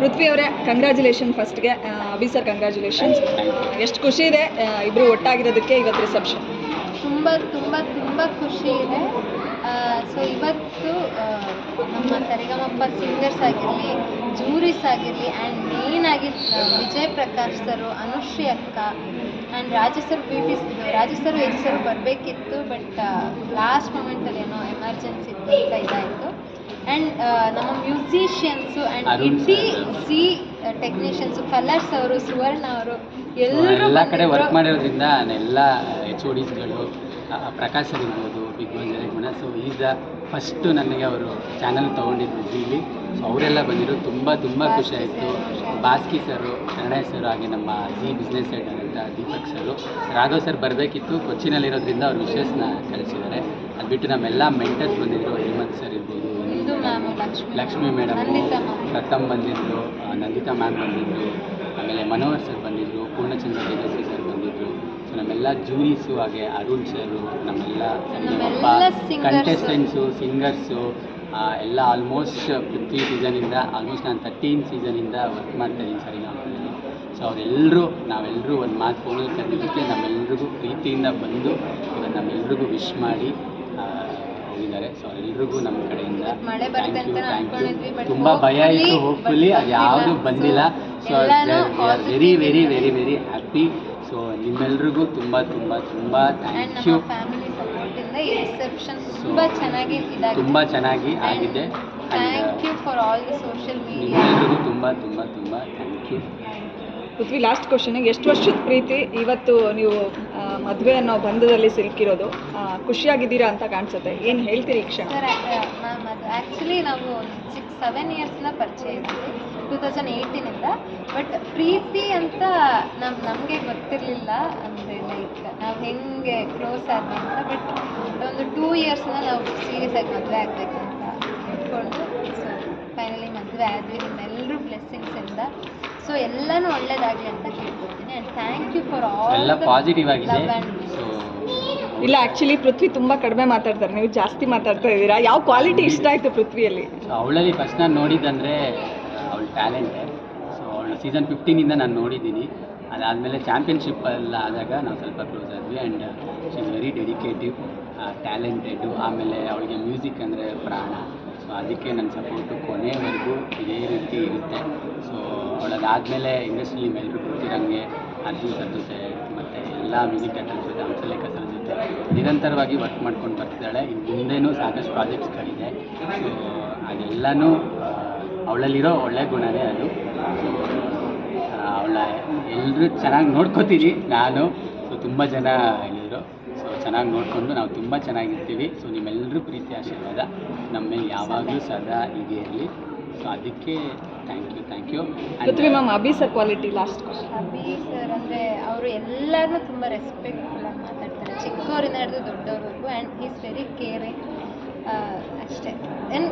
ಪೃಥ್ವಿ ಅವರೇ ಕಂಗ್ರ್ಯಾಚುಲೇಷನ್ ಫಸ್ಟ್ಗೆ Abhi sir congratulations ಎಷ್ಟು ಖುಷಿ ಇದೆ ಇಬ್ಬರು ಒಟ್ಟಾಗಿರೋದಕ್ಕೆ ಇವತ್ತು ರಿಸೆಪ್ಷನ್ ತುಂಬ ತುಂಬ ತುಂಬ ಖುಷಿ ಇದೆ. ಸೊ ಇವತ್ತು ನಮ್ಮ ಸರಿಗಮಪ್ಪ ಸಿಂಗರ್ಸ್ ಆಗಿರಲಿ ಜೂರಿಸ್ ಆಗಿರಲಿ ಆ್ಯಂಡ್ ಆಗಿ ವಿಜಯ್ ಪ್ರಕಾಶ್ ಸರು ಅನುಶ್ರೀ ಅಕ್ಕ and Raju beauties beauty Raju sir Yaju sir ಬರಬೇಕಿತ್ತು ಬಟ್ ಲಾಸ್ಟ್ ಮೂಮೆಂಟಲ್ಲಿ ಏನೋ ಎಮರ್ಜೆನ್ಸಿ ಇತ್ತು ಅಂತ ಇದಾಯಿತು. ಆ್ಯಂಡ್ ನಮ್ಮ ಮ್ಯೂಸಿಷಿಯನ್ಸು ಆ್ಯಂಡ್ ಇಟ್ಟಿ ಇಡೀ. ಸಿ ಟೆಕ್ನಿಷಿಯನ್ಸು ಕಲರ್ಸ್ ಅವರು ಸುವರ್ಣ ಅವರು ಎಲ್ಲ ಕಡೆ ವರ್ಕ್ ಮಾಡಿರೋದ್ರಿಂದ ಎಲ್ಲ ಎಚ್ ಒ ಡಿಸ್ಗಳು ಪ್ರಕಾಶ್ ಸರ್ ಇರ್ಬೋದು ಬಿಗ್ ಬಾಸ್ ಗುಣ ಸೊ ದ ಫಸ್ಟು ನನಗೆ ಅವರು ಚಾನಲ್ ತೊಗೊಂಡಿದ್ರು ಇಲ್ಲಿ ಸೊ ಅವರೆಲ್ಲ ಬಂದಿರೋ ತುಂಬ ತುಂಬ ಖುಷಿ ಆಯಿತು. ಬಾಸ್ಕಿ ಸರು ಕನ್ನಡ ಸರ್ ಹಾಗೆ ನಮ್ಮ ಜಿ ಬಿಸ್ನೆಸ್ ಸೈಡ್ ಅಂತ ದೀಪಕ್ ಸರು ರಾಘವ್ ಸರ್ ಬರಬೇಕಿತ್ತು. ಕೊಚ್ಚಿನಲ್ಲಿರೋದ್ರಿಂದ ಅವ್ರು ವಿಶೇಷನ ಕಳಿಸಿದ್ದಾರೆ. ಅದು ಬಿಟ್ಟು ನಮ್ಮೆಲ್ಲ ಮೆಂಟರ್ಸ್ ಬಂದಿದ್ರು ಹೇಮಂತ್ ಸರ್ ಲಕ್ಷ್ಮಿ. ಮೇಡಮ್ ಪ್ರಥಮ್ ಬಂದಿದ್ರು ಆ, ನಂದಿತಾ ಮ್ಯಾಮ್ ಬಂದಿದ್ರು ಆಮೇಲೆ ಮನೋಹರ್ ಸರ್ ಬಂದಿದ್ರು ಪೂರ್ಣಚಂದ್ರ ತೇಜಸ್ವಿ ಸರ್ ಬಂದಿದ್ರು. ಸೊ ನಮ್ಮೆಲ್ಲ ಜೂರೀಸು ಹಾಗೆ ಅರುಣ್ ಸರು ನಮ್ಮೆಲ್ಲ. ಕಂಟೆಸ್ಟೆಂಟ್ಸು ಸಿಂಗರ್ಸು ಎಲ್ಲ ಆಲ್ಮೋಸ್ಟ್ ಫಿಫ್ಟಿ ಸೀಸನಿಂದ ಆಲ್ಮೋಸ್ಟ್ ನಾನು ತರ್ಟೀನ್ ಸೀಸನಿಂದ ವರ್ಕ್ ಮಾಡ್ತಾ ಇದ್ದೀನಿ ಸರಿ ನಾವು ಸೊ ಅವರೆಲ್ಲರೂ ನಾವೆಲ್ಲರೂ ಒಂದು ಮಾತು ಫೋನಲ್ಲಿ ಕರೆದಿದ್ದಕ್ಕೆ ನಮ್ಮೆಲ್ರಿಗೂ ಪ್ರೀತಿಯಿಂದ ಬಂದು ಇವಾಗ ನಮ್ಮೆಲ್ರಿಗೂ ವಿಶ್ ಮಾಡಿ ಹೋಗಿದ್ದಾರೆ. ಸೊ ಎಲ್ರಿಗೂ ನಮ್ಮ ಕಡೆಯಿಂದ ಥ್ಯಾಂಕ್ ಯು ಥ್ಯಾಂಕ್ ಯು ತುಂಬ ಭಯ ಇತ್ತು ಹೋಪ್ಫುಲಿ ಅದು ಯಾವುದು ಬಂದಿಲ್ಲ. So very very. Very very happy so ನಿಮ್ಮೆಲ್ರಿಗೂ ತುಂಬ ತುಂಬ ತುಂಬ ಥ್ಯಾಂಕ್ ಯು ತುಂಬ ಚೆನ್ನಾಗಿ ತುಂಬ ಚೆನ್ನಾಗಿ ಆಗಿದೆ. Thank you for all the social media ನಿಮ್ಮೆಲ್ರಿಗೂ ತುಂಬ ತುಂಬ ತುಂಬ ಥ್ಯಾಂಕ್ ಯು ಪೃಥ್ವಿ ಲಾಸ್ಟ್ ಕ್ವಶನಿಗೆ ಎಷ್ಟು ವರ್ಷದ ಪ್ರೀತಿ ಇವತ್ತು ನೀವು ಮದುವೆ ಅನ್ನೋ ಬಂಧದಲ್ಲಿ ಸಿಲುಕಿರೋದು? ಖುಷಿಯಾಗಿದ್ದೀರಾ ಅಂತ ಕಾಣಿಸುತ್ತೆ. ಏನು ಹೇಳ್ತೀರಿ ಈ ಕ್ಷಣ? ಮ್ಯಾಮ್, ಅದು ಆ್ಯಕ್ಚುಲಿ ನಾವು ಸಿಕ್ಸ್ ಸೆವೆನ್ ಇಯರ್ಸ್ನ ಪರಿಚಯ ಇದ್ದೀವಿ ಟೂ ತೌಸಂಡ್ ಏಯ್ಟೀನಿಂದ ಬಟ್ ಪ್ರೀತಿ ಅಂತ ನಮ್ಮ ನಮಗೆ ಗೊತ್ತಿರಲಿಲ್ಲ. ಅಂದರೆ ಲೈಕ್ ನಾವು ಹೆಂಗೆ ಕ್ಲೋಸ್ ಆದ್ವಿ ಅಂತ ಬಟ್ ಒಂದು ಟೂ ಇಯರ್ಸ್ನ ನಾವು ಸೀರಿಯಸ್ ಆಗಿ ಮದುವೆ ಆಗಬೇಕು ಅಂತ ಇಟ್ಕೊಂಡು ಸೊ ಫೈನಲಿ ಮದುವೆ ಆದ್ವಿ. ನಿಮ್ಮೆಲ್ಲರೂ ಬ್ಲೆಸ್ಸಿಂಗ್ಸಿಂದ ಸೊ ಎಲ್ಲಾನು ಒಳ್ಳೇದಾಗಲಿ ಅಂತ ಕೇಳ್ಕೊತೀನಿ and thank you for all ಎಲ್ಲ ಪಾಸಿಟಿವ್ ಆಗಿದೆ. ಸೊ ಇಲ್ಲ ಆಕ್ಚುಲಿ ಪೃಥ್ವಿ ತುಂಬಾ ಕಡಿಮೆ ಮಾತಾಡ್ತಾರೆ. ನೀವು ಜಾಸ್ತಿ ಮಾತಾಡ್ತಾ ಇದ್ದೀರಾ? ಯಾವ ಕ್ವಾಲಿಟಿ ಇಷ್ಟ ಆಯ್ತು ಪೃಥ್ವಿಯಲ್ಲಿ? ಸೊ ಅವಳಲ್ಲಿ ಫಸ್ಟ್ ನಾನು ನೋಡಿದ್ದಂದರೆ ಅವಳ ಟ್ಯಾಲೆಂಟ್ ಸೊ ಅವಳು ಸೀಸನ್ ಫಿಫ್ಟೀನಿಂದ ನಾನು ನೋಡಿದ್ದೀನಿ. ಅದಾದಮೇಲೆ ಚಾಂಪಿಯನ್ಶಿಪ್ ಎಲ್ಲ ಆದಾಗ ನಾವು ಸ್ವಲ್ಪ ಕ್ಲೋಸ್ ಆದ್ವಿ and she is very dedicative talented ಆಮೇಲೆ ಅವಳಿಗೆ ಮ್ಯೂಸಿಕ್ ಅಂದರೆ ಪ್ರಾಣ. ಸೊ ಅದಕ್ಕೆ ನನ್ನ ಸಪೋರ್ಟು ಕೊನೆವರೆಗೂ ಇದೇ ರೀತಿ ಇರುತ್ತೆ. ಸೊ ಅವಳದಾದಮೇಲೆ ಇಂಡಸ್ಟ್ರಿಲಿ ಎಲ್ಲರೂ ಗೊತ್ತಿರೋಂಗೆ ಅರ್ಜುನ್ ಸರ್ ಜೊತೆ ಮತ್ತು ಎಲ್ಲ ಮ್ಯೂಸಿಕ್ ಡೈರೆಕ್ಟರ್ ಜೊತೆ, ಹಂಸಲೇಖ ಸರ್ ಜೊತೆ ನಿರಂತರವಾಗಿ ವರ್ಕ್ ಮಾಡ್ಕೊಂಡು ಬರ್ತಿದ್ದಾಳೆ. ಇನ್ನು ಮುಂದೆನೂ ಸಾಕಷ್ಟು ಪ್ರಾಜೆಕ್ಟ್ಸ್ಗಳಿದೆ ಸೊ ಅದೆಲ್ಲನೂ ಅವಳಲ್ಲಿರೋ ಒಳ್ಳೆ ಗುಣವೇ ಅದು. ಸೊ ಅವಳ ಎಲ್ಲರೂ ಚೆನ್ನಾಗಿ ನೋಡ್ಕೋತೀನಿ ನಾನು. ಸೊ ತುಂಬ ಜನ ಚೆನ್ನಾಗಿ ನೋಡಿಕೊಂಡು ನಾವು ತುಂಬ ಚೆನ್ನಾಗಿರ್ತೀವಿ. ಸೊ ನಿಮ್ಮೆಲ್ಲರೂ ಪ್ರೀತಿ ಆಶೀರ್ವಾದ. ನಮ್ಮ ಮೇಲೆ ಯಾವಾಗಲೂ ಸದಾ ಹೀಗೆ ಇರಲಿ. ಸೊ ಅದಕ್ಕೆ thank you thank you Prithvi ma'am Abhi sir quality last Abhi sir ಅಂದರೆ ಅವರು ಎಲ್ಲರನ್ನೂ ತುಂಬ ರೆಸ್ಪೆಕ್ಟ್ಫುಲ್ಲಾಗಿ ಮಾತಾಡ್ತಾರೆ. ಚಿಕ್ಕವರಿಂದ ಹಿಡಿದು ದೊಡ್ಡವ್ರವರೆಗೂ ಆ್ಯಂಡ್ ಈಸ್ ವೆರಿ ಕೇರಿಂಗ್ ಅಷ್ಟೇ. ಆ್ಯಂಡ್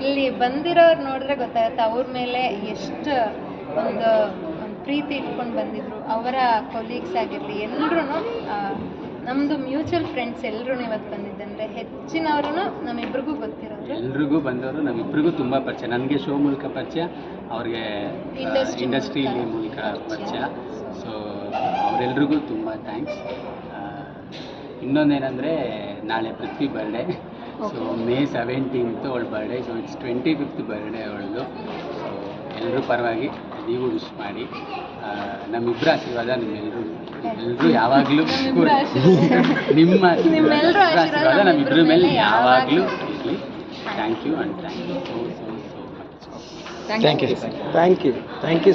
ಇಲ್ಲಿ ಬಂದಿರೋರು ನೋಡಿದ್ರೆ ಗೊತ್ತಾಗುತ್ತೆ ಅವ್ರ ಮೇಲೆ ಎಷ್ಟು ಒಂದು ಒಂದು ಪ್ರೀತಿ ಇಟ್ಕೊಂಡು ಬಂದಿದ್ರು. ಅವರ ಕೊಲೀಗ್ಸ್ ಆಗಿರಲಿ ಎಲ್ಲರೂ ನಮ್ಮದು ಮ್ಯೂಚುವಲ್ ಫ್ರೆಂಡ್ಸ್ ಎಲ್ಲರೂ ಇವತ್ತು ಬಂದಿದ್ದಂದ್ರೆ ಹೆಚ್ಚಿನವರು ನಮ್ಮಿಬ್ರಿಗೂ ಗೊತ್ತಿರೋರು. ಎಲ್ರಿಗೂ ಬಂದವರು ನಮ್ಮಿಬ್ಬರಿಗೂ ತುಂಬ ಪರಿಚಯ. ನನಗೆ ಶೋ ಮೂಲಕ ಪರಿಚಯ ಅವ್ರಿಗೆ ಇಂಡಸ್ಟ್ರಿ ಮೂಲಕ ಪರಿಚಯ. ಸೊ ಅವರೆಲ್ರಿಗೂ ತುಂಬ ಥ್ಯಾಂಕ್ಸ್ ಇನ್ನೊಂದೇನೆಂದರೆ ನಾಳೆ Prithvi birthday so May seventeenth ಅವಳ birthday so it's twenty fifth birthday ಅವಳದು ಸೊ ಎಲ್ಲರೂ ಪರವಾಗಿ ನೀವು ವಿಶ್ ಮಾಡಿ. ನಮ್ಮಿಬ್ಬರ ಆಶೀರ್ವಾದ ನಿಮ್ಮೆಲ್ಲರೂ ಎಲ್ಲರೂ ಯಾವಾಗಲೂ. ನಿಮ್ಮ ಆಶೀರ್ವಾದ. ನಮ್ಮಿಬ್ಬರ ಮೇಲೆ ಯಾವಾಗ್ಲೂ. ಇರಲಿ. Thank you and thank you so so so much thank you thank you thank you